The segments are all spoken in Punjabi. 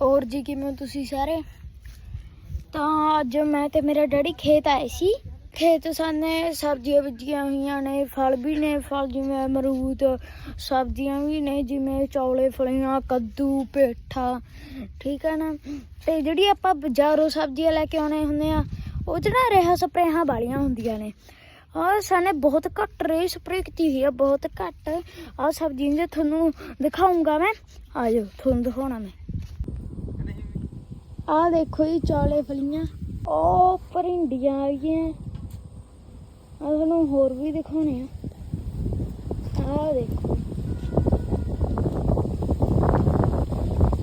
ਹੋਰ ਜੀ ਕਿਵੇਂ ਤੁਸੀਂ ਸਾਰੇ? ਤਾਂ ਅੱਜ ਮੈਂ ਤੇ ਮੇਰਾ ਡੈਡੀ ਖੇਤ ਆਏ ਸੀ। ਖੇਤ ਸਾਨੇ ਸਬਜ਼ੀਆਂ ਬੀਜੀਆਂ ਹੋਈਆਂ ਨੇ, ਫਲ ਵੀ ਨੇ, ਫਲ ਜਿਵੇਂ ਅਮਰੂਦ, ਸਬਜ਼ੀਆਂ ਵੀ ਨੇ, ਜਿਵੇਂ ਚੌਲੇ, ਫਲੀਆਂ, ਕੱਦੂ, ਪੇਠਾ, ਠੀਕ ਹੈ ਨਾ? ਤੇ ਜਿਹੜੀ ਆਪਾਂ ਬਾਜ਼ਾਰੋਂ ਸਬਜ਼ੀਆਂ ਲੈ ਕੇ ਆਉਣੇ ਹੁੰਦੇ ਆ, ਉਹ 'ਚ ਨਾ ਰੇਹਾਂ ਸਪਰੇਹਾਂ ਵਾਲੀਆਂ ਹੁੰਦੀਆਂ ਨੇ। ਆ ਸਾਨੇ ਬਹੁਤ ਘੱਟ ਰੇ ਸਪਰੇ ਕੀਤੀ ਹੋਈ ਆ, ਬਹੁਤ ਘੱਟ। ਆ ਸਬਜ਼ੀ ਜੇ ਤੁਹਾਨੂੰ ਦਿਖਾਉਂਗਾ ਮੈਂ, ਆ ਜਾਓ, ਤੁਹਾਨੂੰ ਦਿਖਾਉਣਾ ਮੈਂ। ਆ ਦੇਖੋ ਜੀ ਚੌਲੇ ਫਲੀਆਂ, ਉਹ ਪਰਿੰਡੀਆਂ ਆ ਗਈਆਂ ਆ ਤੁਹਾਨੂੰ ਹੋਰ ਵੀ ਦਿਖਾਉਣੇ ਆ। ਆ ਦੇਖੋ।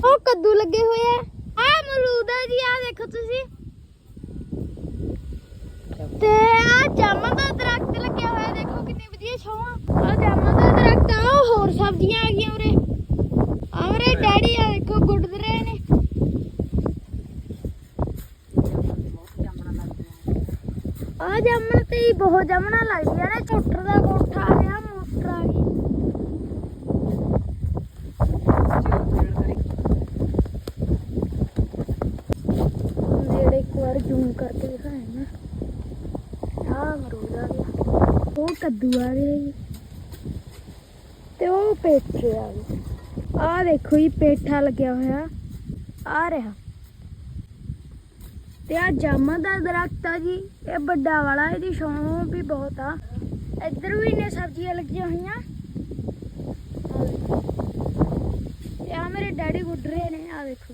ਉਹ ਕੱਦੂ ਲੱਗੇ ਹੋਏ ਆ। ਆ ਅਮਰੂਦ ਆ ਜੀ ਆ ਦੇਖੋ ਤੁਸੀਂ ਤੇ ਆ ਜਾਮਨ ਦਾ ਦਰਖਤ ਲੱਗਿਆ ਹੋਇਆ ਦੇਖੋ ਕਿੰਨੀ ਵਧੀਆ ਛਾਂ ਆ ਜਾਮਨ ਦਾ ਦਰਖਤ ਆ ਉਹ ਹੋਰ ਸਬਜ਼ੀਆਂ ਆ ਗਈਆਂ ਉਰੇ ਆ ਮੇਰੇ ਡੈਡੀ ਆ ਦੇਖੋ ਗੁੱਡ ਰਹੇ ਨੇ ਆ ਜਾਮਣ ਤੇ ਹੀ ਬਹੁਤ ਜਾਮਣਾ ਲੱਗਦੀਆਂ ਨੇ ਝੁੱਟਰ ਦਾ ਕੋਠਾ ਆ ਗਿਆ ਮੋਟਰ ਆ ਗਈ। ਨੇੜੇ ਇੱਕ ਵਾਰ ਜ਼ੂਮ ਕਰਕੇ ਦਿਖਾਇਆ ਨਾ। ਆ ਅਮਰੂਦ ਆ ਗਿਆ। ਉਹ ਕੱਦੂ ਆ ਗਿਆ ਤੇ ਉਹ ਪੇਠੇ ਆ ਗਏ ਆ ਦੇਖੋ ਜੀ, ਪੇਠਾ ਲੱਗਿਆ ਹੋਇਆ। ਆ ਰਿਹਾ। ਤੇ ਆ ਜਾਮਾ ਦਾ ਦਰਖਤ ਆ ਜੀ, ਇਹ ਵੱਡਾ ਵਾਲਾ, ਇਹਦੀ ਛਾਂ ਵੀ ਬਹੁਤ ਆ। ਇੱਧਰ ਵੀ ਨੇ ਸਬਜ਼ੀਆਂ ਲੱਗੀਆਂ ਹੋਈਆਂ। ਤੇ ਆ ਮੇਰੇ ਡੈਡੀ ਗੁੱਡ ਰਹੇ ਨੇ ਆ ਦੇਖੋ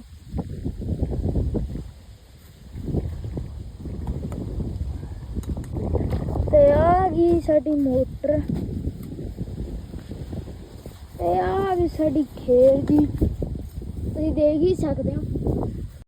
ਤੇ ਆ ਗਈ ਸਾਡੀ ਮੋਟਰ। ਤੇ ਆ ਗਈ ਸਾਡੀ ਖੇਲ ਜੀ ਤੁਸੀਂ ਦੇਖ ਹੀ ਸਕਦੇ ਹੋ।